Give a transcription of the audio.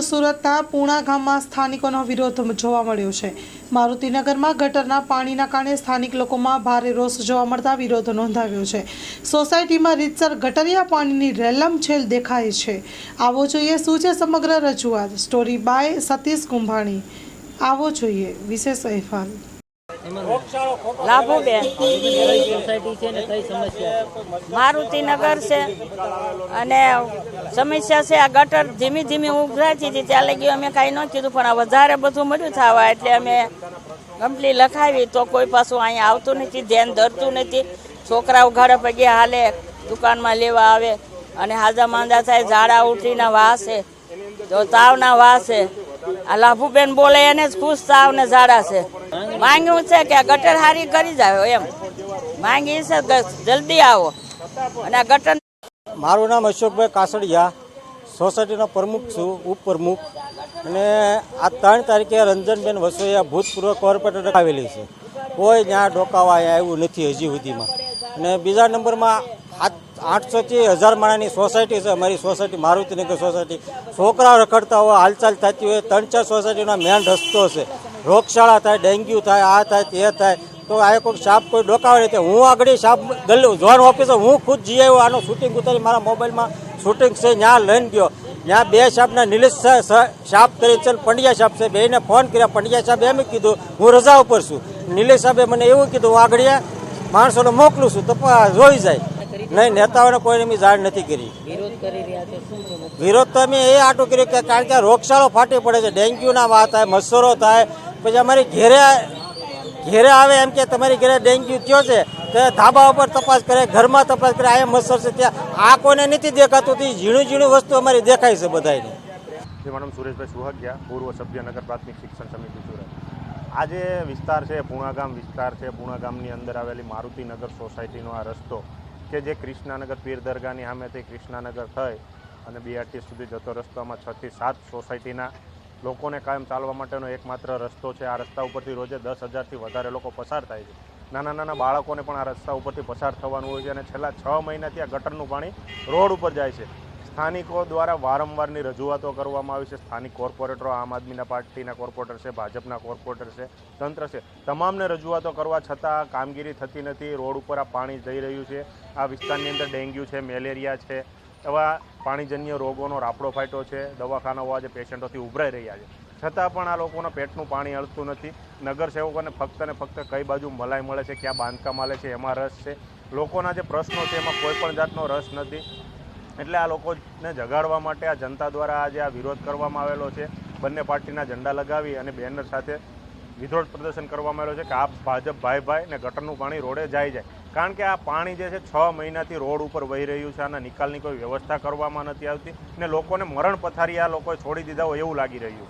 સુરતના પૂણા ગામમાં સ્થાનિકોનો વિરોધ જોવા મળ્યો છે. મારુતિનગરમાં ગટરના પાણીના કારણે સ્થાનિક લોકોમાં ભારે રોષ જોવા મળતા વિરોધ નોંધાવ્યો છે. સોસાયટીમાં રીતસર ગટરિયા પાણીની રેલમ છેલ દેખાય છે. આવો જોઈએ શું છે સમગ્ર રજૂઆત. Story by Satish Kumbhani. આવો જોઈએ વિશેષ અહેવાલ. લાભુબેન સોસાયટી છે. ને કઈ સમસ્યા છે. મારુતિનગર છે અને સમસ્યા છે આ ગટર ધીમી ધીમી ઉભરાતી હતી ત્યાં ગયો અમે કાંઈ ન કીધું પણ આ વધારે બધું મળ્યું થવા એટલે અમે કંપની લખાવી તો કોઈ પાછું અહીંયા આવતું નથી ધ્યાન ધરતું નથી. છોકરાઓ ઘરે પગે હાલે દુકાનમાં લેવા આવે અને હાજા માંદા થાય ઝાડા ઉઠીના વાસે તો તાવના વાસે. આ લાભુબેન બોલે એને જ ખુશ તાવ ને ઝાડા છે. માંગ્યું છે કે ગટર હારી કરી જાવ એમ. માંગી છે કે જલ્દી આવો. અને આ ગટર મારું નામ અશોકભાઈ કાસડિયા, સોસાયટીનો પ્રમુખ છું, ઉપપ્રમુખ. અને આ ત્રણ તારીખે રંજનબેન વસોયા ભૂતપૂર્વ કોર્પોરેટર આવેલી છે. કોઈ ત્યાં ડોકાવા આવ્યું નથી હજી સુધીમાં. અને બીજા નંબરમાં આઠ- આઠસોથી હજાર માણાની સોસાયટી છે, અમારી સોસાયટી, મારુતિનગર સોસાયટી. છોકરાઓ રખડતા હોય, હાલચાલ થતી હોય, ત્રણ ચાર સોસાયટીનો મેન રસ્તો છે. રોગશાળા થાય ડેન્ગ્યુ થાય આ થાય તે થાય તો આ કોઈ સાપ કોઈ ડોકાવે નહીં. હું આગળ સાપ ગલ્લું ઝોન ઓફિસર હું ખુદ જઈ આવ્યો આનું શૂટિંગ ઉતારી મારા મોબાઈલમાં શૂટિંગ છે ત્યાં લઈને ગયો. ત્યાં બે સાહેબના નિલેશ સાપ કરી છે પંડ્યા સાહેબ છે બેને ફોન કર્યા પંડ્યા સાહેબ એમ કીધું હું રજા ઉપર છું. નિલેશ સાહેબે મને એવું કીધું હું આગળ માણસોને મોકલું છું તો જોઈ જાય. નહીં નેતાઓને કોઈને મેં જાણ નથી કરી. વિરોધ તો અમે એ આટું કર્યું કે કારણ કે આ રોગચાળો ફાટી પડે છે ડેન્ગ્યુના વાત થાય મચ્છરો થાય પછી અમારી ઘેરે ઘેરે આવે એમ કે તમારી ઘરે ડેન્ગ્યુ થયો છે, તો ધાબા ઉપર તપાસ કરે, ઘરમાં તપાસ કરે, આ મચ્છર છે ત્યાં. આ કોને નથી દેખાતું, તે ઝીણું ઝીણું વસ્તુ અમારી દેખાય છે બધાને મારું સુરેશભાઈ સુહાગિયા, પૂર્વ સભ્ય નગર પ્રાથમિક શિક્ષણ સમિતિ સુરત. આ જે વિસ્તાર છે પૂણાગામ વિસ્તાર છે પૂણાગામની અંદર આવેલી મારુતિનગર સોસાયટીનો આ રસ્તો કે જે કૃષ્ણાનગર પીર દરગાહની સામેથી કૃષ્ણાનગર થઈ અને બીઆરટી સુધી જતો રસ્તોમાં છથી સાત સોસાયટીના લોકોને કાયમ ચાલવા માટેનો એકમાત્ર રસ્તો છે. આ રસ્તા ઉપરથી રોજે દસ હજારથી વધારે લોકો પસાર થાય છે. નાના નાના બાળકોને પણ આ રસ્તા ઉપરથી પસાર થવાનું હોય છે અને છેલ્લા છ મહિનાથી આ ગટરનું પાણી રોડ ઉપર જાય છે. સ્થાનિકો દ્વારા વારંવારની રજૂઆતો કરવામાં આવી છે. સ્થાનિક કોર્પોરેટરો, આમ આદમીના પાર્ટીના કોર્પોરેટર છે, ભાજપના કોર્પોરેટર છે, તંત્ર છે, તમામને રજૂઆતો કરવા છતાં કામગીરી થતી નથી. રોડ ઉપર આ પાણી જઈ રહ્યું છે. આ વિસ્તારની અંદર ડેન્ગ્યુ છે, મેલેરિયા છે એવા પાણીજન્ય રોગોનો રાપડો ફાટ્યો છે, દવાખાનાઓ આજે પેશન્ટોથી ઉભરાઈ રહ્યા છે. છતાં પણ આ લોકોના પેટનું પાણી અળતું નથી. નગરસેવકોને ફક્ત ને ફક્ત કઈ બાજુ મલાઈ મળે છે, ક્યાં બાંધકામ હાલે છે, એમાં રસ છે. લોકોના જે પ્રશ્નો છે, એમાં કોઈ પણ જાતનો રસ નથી. એટલે આ લોકોને જગાડવા માટે આ જનતા દ્વારા આજે આ વિરોધ કરવામાં આવેલો છે. બંને પાર્ટીના ઝંડા લગાવી અને બેનર સાથે વિરોધ પ્રદર્શન કરવામાં આવેલો છે કે આ ભાજપ ભાઈ ભાઈ ને ગટરનું પાણી રોડે જાય જાય. કારણ કે આ પાણી જે છે છ મહિનાથી રોડ ઉપર વહી રહ્યું છે આના નિકાલની કોઈ વ્યવસ્થા કરવામાં નથી આવતી ને લોકોને મરણ પથારી આ લોકોએ છોડી દીધા હોય એવું લાગી રહ્યું છે.